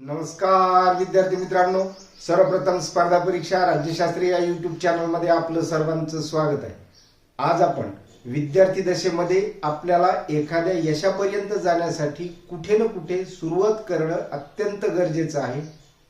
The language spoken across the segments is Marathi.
नमस्कार विद्यार्थी मित्रांनो. सर्वप्रथम स्पर्धा परीक्षा राज्यशास्त्री या युट्यूब चॅनलमध्ये आपलं सर्वांचं स्वागत आहे. आज आपण विद्यार्थी दशेमध्ये आपल्याला एखाद्या यशापर्यंत जाण्यासाठी कुठे ना कुठे सुरुवात करणं अत्यंत गरजेचं आहे.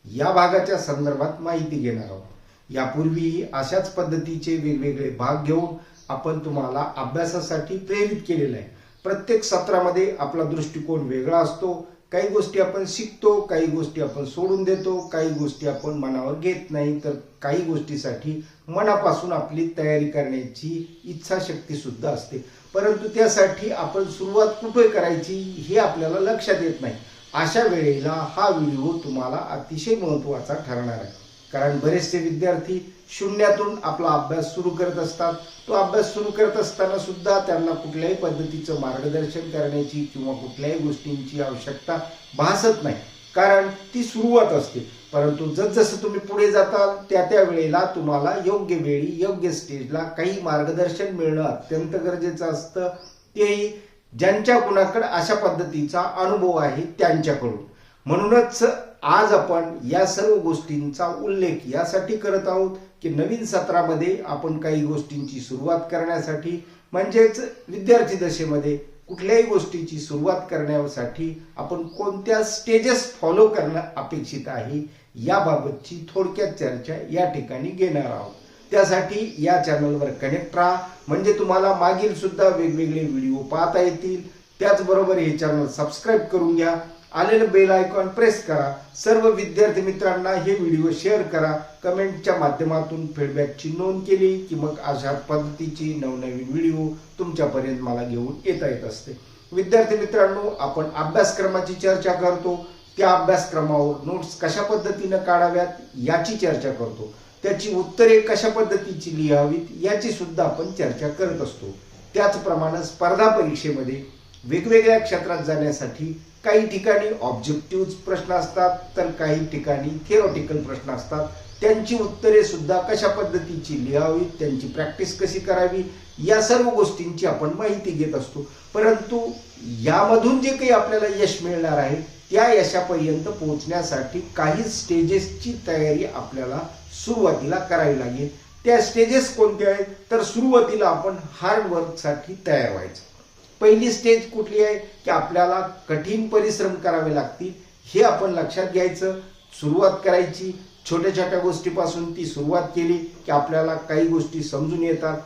या भागाच्या संदर्भात माहिती घेणार आहोत. यापूर्वीही अशाच पद्धतीचे वेगवेगळे भाग घेऊन आपण तुम्हाला अभ्यासासाठी प्रेरित केलेलं आहे. प्रत्येक सत्रामध्ये आपला दृष्टिकोन वेगळा असतो. काही गोष्टी आपण शिकतो काही गोष्टी आपण सोडून देतो काही गोष्टी आपण मनावर घेत नाही तर काही गोष्टीसाठी मनापासून आपली तयारी करण्याची इच्छाशक्ती सुद्धा असते. परंतु त्यासाठी आपण सुरुवात कुठे करायची हे आपल्याला लक्षात येत नाही. अशा वेळेला हा व्हिडिओ तुम्हाला अतिशय महत्त्वाचा ठरणार आहे. कारण बरेचसे विद्यार्थी शून्यातून आपला अभ्यास सुरू करत असतात. तो अभ्यास सुरू करत असताना सुद्धा त्यांना कुठल्याही पद्धतीचं मार्गदर्शन करण्याची किंवा कुठल्याही गोष्टींची आवश्यकता भासत नाही. कारण ती सुरुवात असते. परंतु जसजसं तुम्ही पुढे जाताल त्या त्या वेळेला तुम्हाला योग्य वेळी योग्य स्टेजला काही मार्गदर्शन मिळणं अत्यंत गरजेचं असतं. तेही ज्यांच्या कुणाकडे अशा पद्धतीचा अनुभव आहे त्यांच्याकडून. म्हणूनच आज आपण या सर्व गोष्टींचा उल्लेख यासाठी करत आहोत की नवीन सत्रामध्ये आपण काही गोष्टींची सुरुवात करण्यासाठी म्हणजेच विद्यार्थी दशेमध्ये कुठल्याही गोष्टीची सुरुवात करण्यासाठी आपण कोणत्या स्टेजेस फॉलो करणं अपेक्षित आहे याबाबतची थोडक्यात चर्चा या ठिकाणी घेणार आहोत. त्यासाठी या चॅनलवर कनेक्ट राहा. म्हणजे तुम्हाला मागील सुद्धा वेगवेगळे व्हिडिओ पाहता येतील. त्याचबरोबर हे चॅनल सबस्क्राईब करून घ्या. आलेलं बेल आयकॉन प्रेस करा. सर्व विद्यार्थी मित्रांना हे व्हिडिओ शेअर करा. कमेंटच्या माध्यमातून फीडबॅकची नोंद केली की मग अशा पद्धतीची नवनवीन व्हिडिओ तुमच्यापर्यंत मला घेऊन येता येत असते. विद्यार्थी मित्रांनो आपण अभ्यासक्रमाची चर्चा करतो. त्या अभ्यासक्रमावर नोट्स कशा पद्धतीनं काढाव्यात याची चर्चा करतो. त्याची उत्तरे कशा पद्धतीची लिहावीत याची सुद्धा आपण चर्चा करत असतो. त्याचप्रमाणे स्पर्धा परीक्षेमध्ये वेगवेगळ्या क्षेत्रात जाण्यासाठी काही ठिकाणी ऑब्जेक्टिव्ह प्रश्न असतात तर काही ठिकाणी थिओरॉटिकल प्रश्न असतात. त्यांची उत्तरे सुद्धा कशा पद्धतीची लिहावीत त्यांची प्रॅक्टिस कशी करावी या सर्व गोष्टींची आपण माहिती घेत असतो. परंतु यामधून जे काही आपल्याला यश मिळणार आहे त्या यशापर्यंत पोहोचण्यासाठी काही स्टेजेसची तयारी आपल्याला सुरुवातीला करावी लागेल. त्या स्टेजेस कोणत्या आहेत? तर सुरुवातीला आपण हार्ड वर्कसाठी तयार व्हायचं. पहिली स्टेज कुठली आहे? की आपल्याला कठीण परिश्रम करावे लागतील. हे आपण लक्षात घ्यायचं. सुरुवात करायची. छोट्या छोट्या गोष्टीपासून ती सुरुवात केली की आपल्याला काही गोष्टी समजून येतात.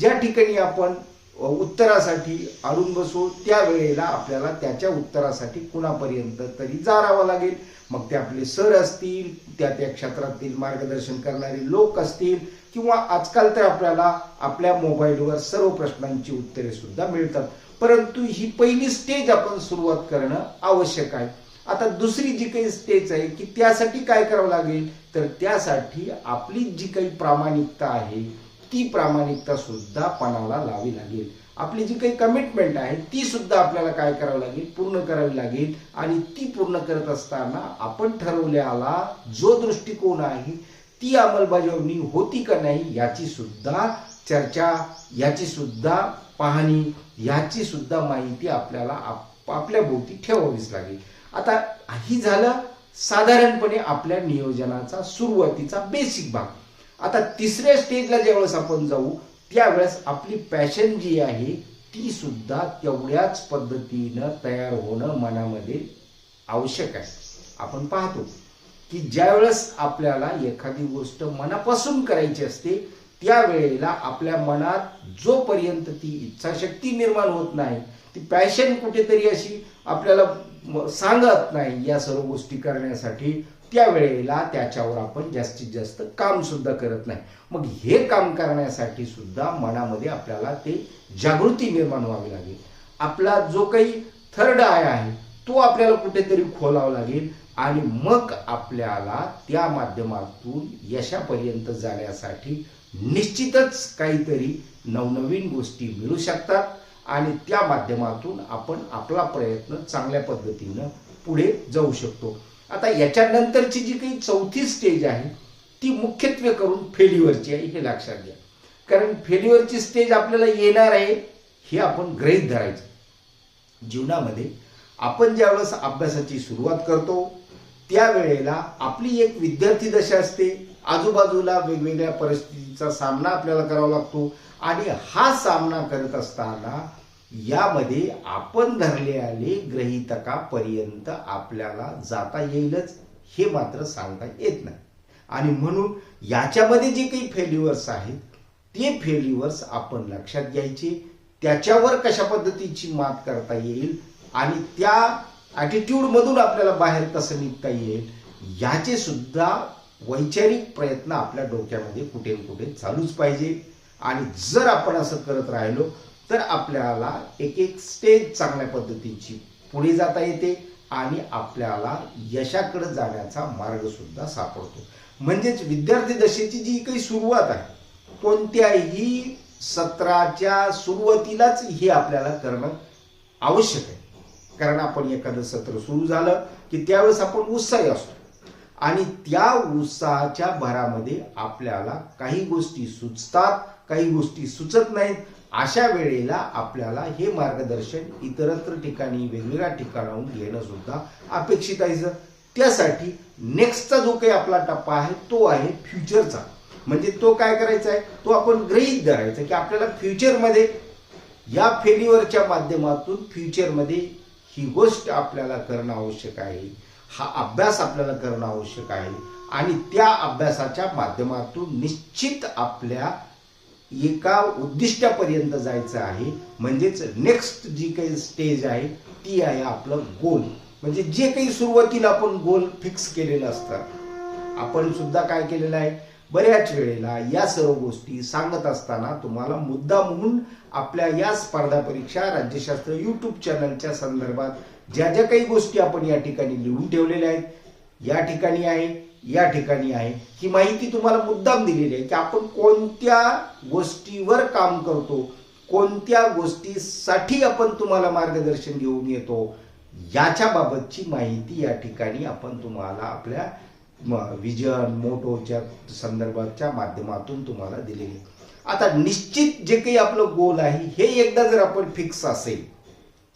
ज्या ठिकाणी आपण उत्तरासाठी अडून बसू त्या वेळेला आपल्याला त्याच्या उत्तरासाठी कुणापर्यंत तरी जारावं लागेल. मग ते आपले सर असतील त्या त्या क्षेत्रातील मार्गदर्शन करणारे लोक असतील किंवा आजकाल तर आपल्याला आपल्या मोबाईलवर सर्व प्रश्नांची उत्तरे सुद्धा मिळतात. परंतु ही पहिली स्टेज आपण सुरुवात करणं आवश्यक आहे. आता दुसरी जी काही स्टेज आहे की त्यासाठी काय करावं लागेल? तर त्यासाठी आपली जी काही प्रामाणिकता आहे ती प्रामाणिकता सुद्धा पणाला लावी लागेल. आपली जी काही कमिटमेंट आहे ती सुद्धा आपल्याला काय करावं लागेल? पूर्ण करावी लागेल. आणि ती पूर्ण करत असताना आपण ठरवल्याला जो दृष्टिकोन आहे ती अंमलबजावणी होती का नाही याची सुद्धा चर्चा याची सुद्धा पाहणी याची सुद्धा माहिती आपल्याला आप- आपल्या भोवती ठेवावीच लागेल. आता ही झालं साधारणपणे आपल्या नियोजनाचा सुरुवातीचा बेसिक भाग. आता तिसऱ्या स्टेजला ज्यावेळेस आपण जाऊ त्यावेळेस आपली पॅशन जी आहे ती सुद्धा तेवढ्याच पद्धतीनं तयार होणं मनामध्ये आवश्यक आहे. आपण पाहतो की ज्यावेळेस आपल्याला एखादी गोष्ट मनापासून करायची असते त्यावेळेला आपल्या मनात जोपर्यंत ती इच्छाशक्ती निर्माण होत नाही ती पॅशन कुठेतरी अशी आपल्याला सांगत नाही या सर्व गोष्टी करण्यासाठी त्यावेळेला त्याच्यावर आपण जास्तीत जास्त काम सुद्धा करत नाही. मग हे काम करण्यासाठी सुद्धा मनामध्ये आपल्याला ते जागृती निर्माण व्हावी लागेल. आपला जो काही थर्ड आय आहे तो आपल्याला कुठेतरी खोलावा लागेल आणि मग आपल्याला त्या माध्यमातून यशापर्यंत जाण्यासाठी निश्चितच काहीतरी नवनवीन गोष्टी मिळू शकतात आणि त्या माध्यमातून आपण आपला प्रयत्न चांगल्या पद्धतीनं पुढे जाऊ शकतो. आता याच्यानंतरची जी काही चौथी स्टेज आहे ती मुख्यत्वे करून फेल्युअरची आहे हे लक्षात घ्या. कारण फेल्युअरची स्टेज आपल्याला येणार आहे हे आपण गृहीत धरायचं. जीवनामध्ये आपण ज्यावेळेस अभ्यासाची सुरुवात करतो त्यावेळेला आपली एक विद्यार्थी दशा असते. आजूबाजूला वेगवेगळ्या परिस्थितीचा सामना आपल्याला करावा लागतो. आणि हा सामना करत असताना यामध्ये आपण धरले आले ग्रहितकापर्यंत आपल्याला जाता येईलच हे मात्र सांगता येत नाही. आणि म्हणून याच्यामध्ये जे काही फेल्युअर्स आहेत ते फेल्युअर्स आपण लक्षात घ्यायचे त्याच्यावर कशा पद्धतीची मात करता येईल आणि त्या ॲटिट्यूडमधून आपल्याला बाहेर कसं निघता येईल याचे सुद्धा वैचारिक प्रयत्न आपल्या डोक्यामध्ये कुठे न कुठे चालूच पाहिजे. आणि जर आपण असं करत राहिलो तर आपल्याला एक एक स्टेज चांगल्या पद्धतीची पुढे जाता येते आणि आपल्याला यशाकडे जाण्याचा मार्ग सुद्धा सापडतो. म्हणजेच विद्यार्थी दशेची जी काही सुरुवात आहे कोणत्याही सत्राच्या सुरुवातीलाच हे आपल्याला करणं आवश्यक आहे. कारण आपण एखादं सत्र सुरू झालं की त्यावेळेस आपण उत्साही असतो. आणि त्या उत्साहाच्या भरामध्ये आपल्याला काही गोष्टी सुचतात काही गोष्टी सुचत नाहीत. अशा वेळेला आपल्याला हे मार्गदर्शन इतरत्र ठिकाणी वेगवेगळ्या ठिकाणाहून घेणं सुद्धा अपेक्षित आहे सर. त्यासाठी नेक्स्टचा जो काही आपला टप्पा आहे तो आहे फ्युचरचा म्हणजे तो काय करायचा आहे? तो आपण गृहीत धरायचा की आपल्याला फ्युचरमध्ये या फेल्युअरच्या माध्यमातून फ्युचरमध्ये ही गोष्ट आपल्याला करणं आवश्यक आहे. हा अभ्यास आपल्याला करणं आवश्यक आहे. आणि त्या अभ्यासाच्या माध्यमातून निश्चित आपल्या एका उद्दिष्टापर्यंत जायचं आहे? म्हणजेच नेक्स्ट जी काही स्टेज आहे ती आहे आपलं गोल म्हणजे जे काही सुरुवातीला आपण गोल फिक्स केलेलं असतं आपण सुद्धा काय केलेलं आहे? बऱ्याच वेळेला या सर्व गोष्टी सांगत असताना तुम्हाला मुद्दा म्हणून आपल्या या स्पर्धा परीक्षा राज्यशास्त्र यूट्यूब चॅनलच्या संदर्भात ज्या ज्या काही गोष्टी आपण या ठिकाणी लिहून ठेवलेल्या आहेत या ठिकाणी आहे. या ठिकाणी आहे ही माहिती तुम्हाला मुद्दाम दिलेली आहे की आपण कोणत्या गोष्टीवर काम करतो कोणत्या गोष्टीसाठी आपण तुम्हाला मार्गदर्शन घेऊन येतो याच्या बाबतची माहिती या ठिकाणी आपण तुम्हाला आपल्या विजन मोटोच्या संदर्भाच्या माध्यमातून तुम्हाला दिलेली आहे. आता निश्चित जे काही आपलं गोल आहे हे एकदा जर आपण फिक्स असेल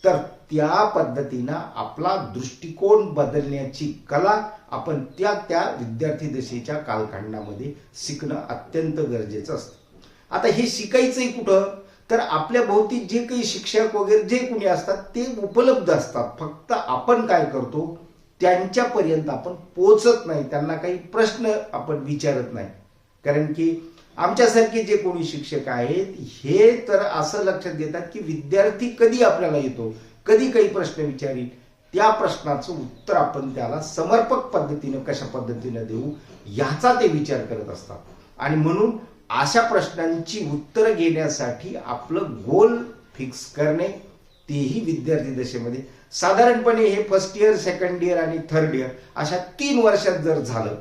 तर त्या पद्धतीनं आपला दृष्टिकोन बदलण्याची कला आपण त्या त्या विद्यार्थी दशेच्या कालखंडामध्ये शिकणं अत्यंत गरजेचं असतं. आता हे शिकायचंही कुठं? तर आपल्या भोवती जे काही शिक्षक वगैरे जे कोणी असतात ते उपलब्ध असतात. फक्त आपण काय करतो त्यांच्यापर्यंत आपण पोचत नाही. त्यांना काही प्रश्न आपण विचारत नाही. कारण की आमच्यासारखे जे कोणी शिक्षक आहेत हे तर असं लक्षात घेतात की विद्यार्थी कधी आपल्याला येतो? कधी काही प्रश्न विचारील त्या प्रश्नाचं उत्तर आपण त्याला समर्पक पद्धतीनं कशा पद्धतीनं देऊ याचा ते विचार करत असतात. आणि म्हणून अशा प्रश्नांची उत्तरं घेण्यासाठी आपलं गोल फिक्स करणे तेही विद्यार्थी दशेमध्ये. साधारणपणे हे फर्स्ट इयर सेकंड इयर आणि थर्ड इयर अशा तीन वर्षात जर झालं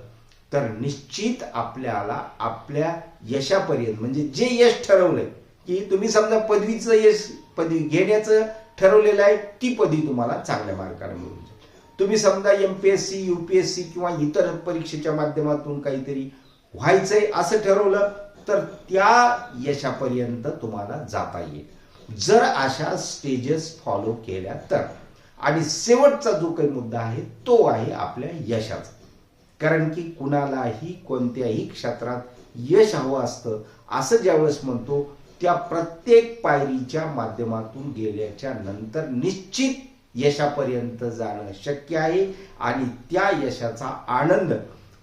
तर निश्चित आपल्याला आपल्या यशापर्यंत म्हणजे जे यश ठरवलंय की तुम्ही समजा पदवीचं यश पदवी घेण्याचं ठरवलेलं आहे ती पदवी तुम्हाला चांगल्या मार्काने मिळून जाईल तुम्ही समजा M P S C U P S C किंवा इतर परीक्षेच्या माध्यमातून काहीतरी व्हायचंय असं ठरवलं तर त्या यशापर्यंत तुम्हाला जाता येईल. जर अशा स्टेजेस फॉलो केल्या तर. आणि शेवटचा जो काही मुद्दा आहे तो आहे आपल्या यशाचा. कारण की कुणालाही कोणत्याही क्षेत्रात यश हवं असतं असं ज्यावेळेस म्हणतो त्या प्रत्येक पायरीच्या माध्यमातून गेल्याच्यानंतर निश्चित यशापर्यंत जाणं शक्य आहे आणि त्या यशाचा आनंद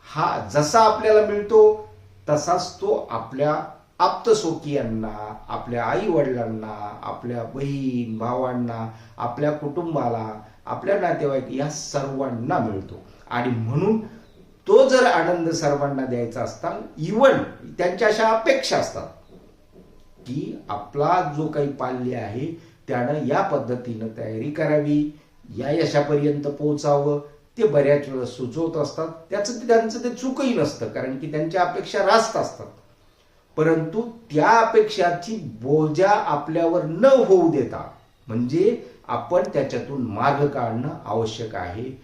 हा जसा आपल्याला मिळतो तसाच तो आपल्या आप्तसोकियांना आपल्या आई वडिलांना आपल्या बहीण भावांना आपल्या कुटुंबाला आपल्या नातेवाईक या सर्वांना मिळतो. आणि म्हणून तो जर आनंद सर्वांना द्यायचा असता इवन त्यांच्या अशा अपेक्षा असतात. की आपला जो काही पाल्य आहे त्यानं या पद्धतीनं तयारी करावी. या यशापर्यंत पोहोचावं. ते बऱ्याच वेळा सुचवत असतात. त्याचं त्यांचं ते चुकही नसतं कारण की त्यांच्या अपेक्षा रास्त असतात. परंतु त्या अपेक्षाची बोजा आपल्यावर न होऊ देता म्हणजे आपण त्याच्यातून मार्ग काढणं आवश्यक आहे.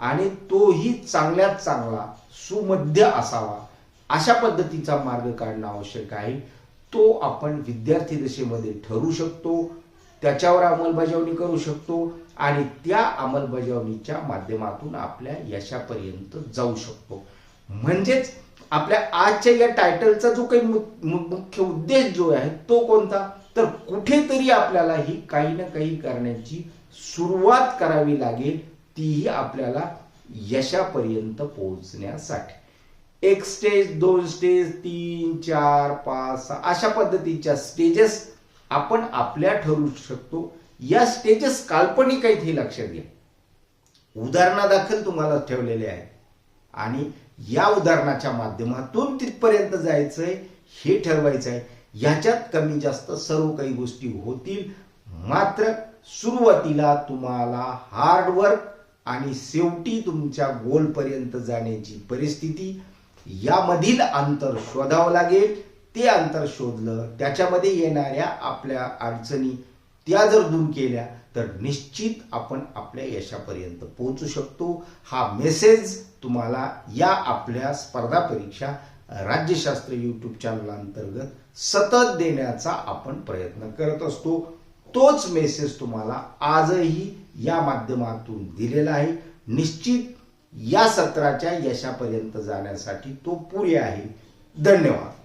आणि तोही चांगल्यात चांगला सुमध्य असावा अशा पद्धतीचा मार्ग काढणं आवश्यक आहे. तो आपण विद्यार्थी दशेमध्ये ठरू शकतो त्याच्यावर अंमलबजावणी करू शकतो आणि त्या अंमलबजावणीच्या माध्यमातून आपल्या यशापर्यंत जाऊ शकतो. म्हणजेच आपल्या आजच्या या टायटलचा जो काही मुख्य उद्देश जो आहे तो कोणता? तर कुठेतरी आपल्याला ही काही ना काही करण्याची सुरुवात करावी लागेल तीही आपल्याला यशापर्यंत पोहोचण्यासाठी. एक स्टेज दोन स्टेज तीन चार पाच सहा अशा पद्धतीच्या स्टेजेस आपण आपल्या ठरवू शकतो. या स्टेजेस काल्पनिक आहेत हे लक्षात घ्या. उदाहरणादाखल तुम्हाला ठेवलेले आहे आणि या उदाहरणाच्या माध्यमातून तिथपर्यंत जायचंय हे ठरवायचं आहे ह्याच्यात कमी जास्त सर्व काही गोष्टी होतील. मात्र सुरुवातीला तुम्हाला हार्डवर्क आणि शेवटी तुमच्या गोलपर्यंत जाण्याची परिस्थिती यामधील अंतर शोधावं लागेल. ते अंतर शोधलं त्याच्यामध्ये येणाऱ्या आपल्या अडचणी त्या जर दूर केल्या तर निश्चित आपण आपल्या यशापर्यंत पोहोचू शकतो. हा मेसेज तुम्हाला या आपल्या स्पर्धा परीक्षा राज्यशास्त्र यूट्यूब चॅनल अंतर्गत सतत देण्याचा आपण प्रयत्न करत असतो. तोच मेसेज तुम्हाला आजही या माध्यमातून दिलेला आहे. निश्चित या सत्राच्या यशापर्यंत जाण्यासाठी तो पुरे आहे. धन्यवाद.